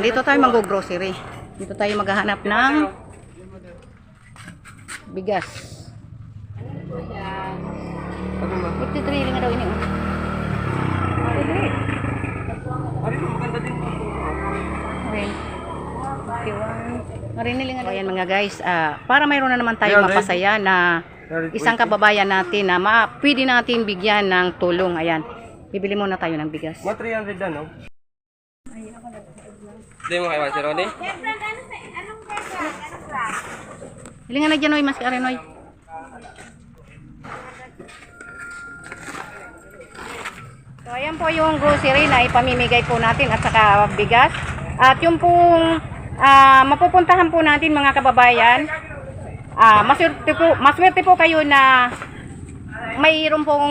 dito tayo mag-grocery. Dito tayo maghahanap ng bigas. 53 lang daw ini. oh. Okay. Okay, one. Marinili nga. Ayan mga guys, ah, para mayroon na naman tayo Ayan, mapasaya na isang kababayan natin na ma pwede natin bigyan ng tulong. Ayan. Bibili muna tayo ng bigas. Mga 300 na, no? Hindi mo kayo, Sir Ronnie? Hilingan na dyan, oy, mas karin, oy. So, ayan po yung grocery na ipamimigay po natin at saka bigas. At yung pong ah, mapupuntahan po natin mga kababayan, ah, maswerte po, maswerte po kayo na mayroon pong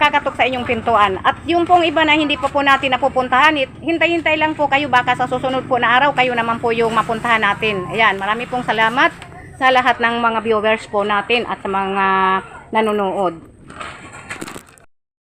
kakatok sa inyong pintuan. At yung pong iba na hindi pa po natin napupuntahan, hintay-hintay lang po kayo baka sa susunod po na araw kayo naman po yung mapuntahan natin. Ayan, marami pong salamat sa lahat ng mga viewers po natin at sa mga nanonood.